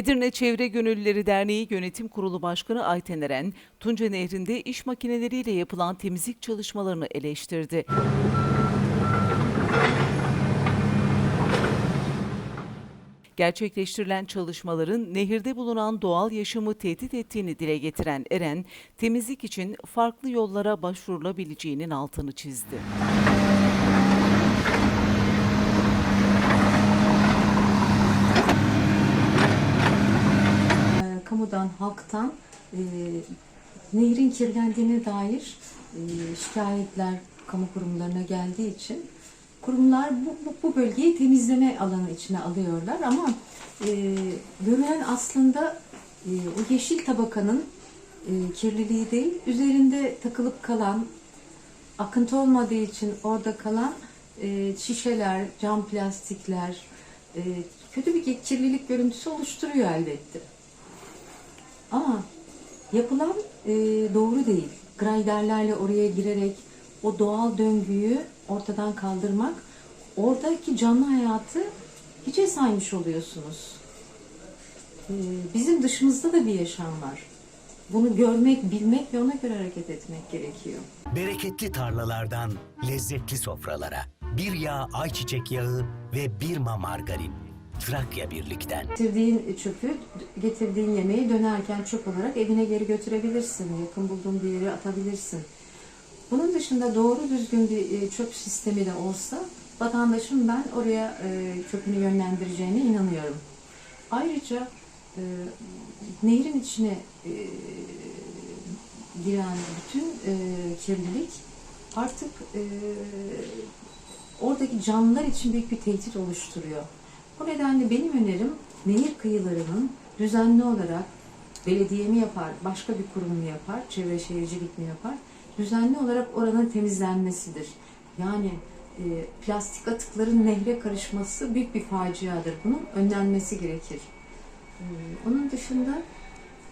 Edirne Çevre Gönüllüleri Derneği Yönetim Kurulu Başkanı Ayten Eren, Tunca Nehri'nde iş makineleriyle yapılan temizlik çalışmalarını eleştirdi. Gerçekleştirilen çalışmaların nehirde bulunan doğal yaşamı tehdit ettiğini dile getiren Eren, temizlik için farklı yollara başvurulabileceğinin altını çizdi. Kamudan, halktan e, nehrin kirlendiğine dair e, şikayetler kamu kurumlarına geldiği için kurumlar bu, bu, bu bölgeyi temizleme alanı içine alıyorlar ama e, görülen aslında e, o yeşil tabakanın e, kirliliği değil, üzerinde takılıp kalan, akıntı olmadığı için orada kalan e, şişeler, cam plastikler e, kötü bir kirlilik görüntüsü oluşturuyor elbette. Ama yapılan e, doğru değil. Grayderlerle oraya girerek o doğal döngüyü ortadan kaldırmak, oradaki canlı hayatı hiçe saymış oluyorsunuz. E, bizim dışımızda da bir yaşam var. Bunu görmek, bilmek ve ona göre hareket etmek gerekiyor. Bereketli tarlalardan lezzetli sofralara. Bir yağ ayçiçek yağı ve bir ma margarin. Trakya Birlik'ten. Getirdiğin çöpü, getirdiğin yemeği dönerken çöp olarak evine geri götürebilirsin. Yakın bulduğun bir yere atabilirsin. Bunun dışında doğru düzgün bir e, çöp sistemi de olsa vatandaşın ben oraya e, çöpünü yönlendireceğine inanıyorum. Ayrıca e, nehrin içine e, giren bütün e, kirlilik artık e, oradaki canlılar için büyük bir tehdit oluşturuyor. Bu nedenle benim önerim nehir kıyılarının düzenli olarak belediye mi yapar, başka bir kurum mu yapar, çevre şehircilik mi yapar, düzenli olarak oranın temizlenmesidir. Yani e, plastik atıkların nehre karışması büyük bir faciadır. Bunun önlenmesi gerekir. E, onun dışında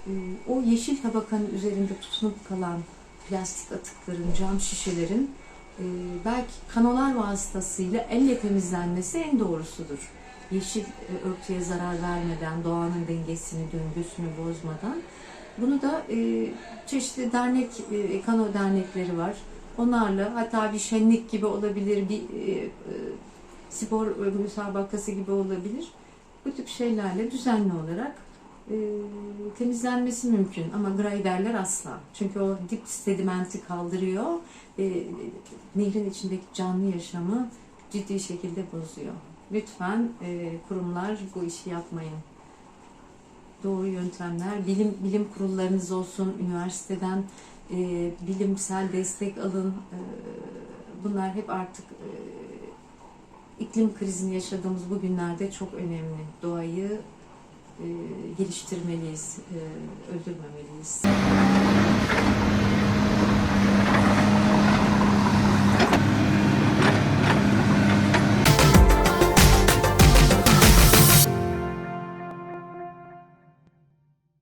e, o yeşil tabakanın üzerinde tutunup kalan plastik atıkların, cam şişelerin e, belki kanolar vasıtasıyla elle temizlenmesi en doğrusudur. Yeşil e, örtüye zarar vermeden, doğanın dengesini, döngüsünü bozmadan. Bunu da e, çeşitli dernek, e, kano dernekleri var. Onlarla hatta bir şenlik gibi olabilir, bir e, e, spor e, müsabakası gibi olabilir. Bu tip şeylerle düzenli olarak e, temizlenmesi mümkün ama grayderler asla. Çünkü o dip sedimenti kaldırıyor, e, nehrin içindeki canlı yaşamı ciddi şekilde bozuyor. Lütfen e, kurumlar bu işi yapmayın. Doğru yöntemler, bilim bilim kurullarınız olsun, üniversiteden e, bilimsel destek alın. E, bunlar hep artık e, iklim krizini yaşadığımız bu günlerde çok önemli. Doğayı e, geliştirmeliyiz, e, öldürmemeliyiz.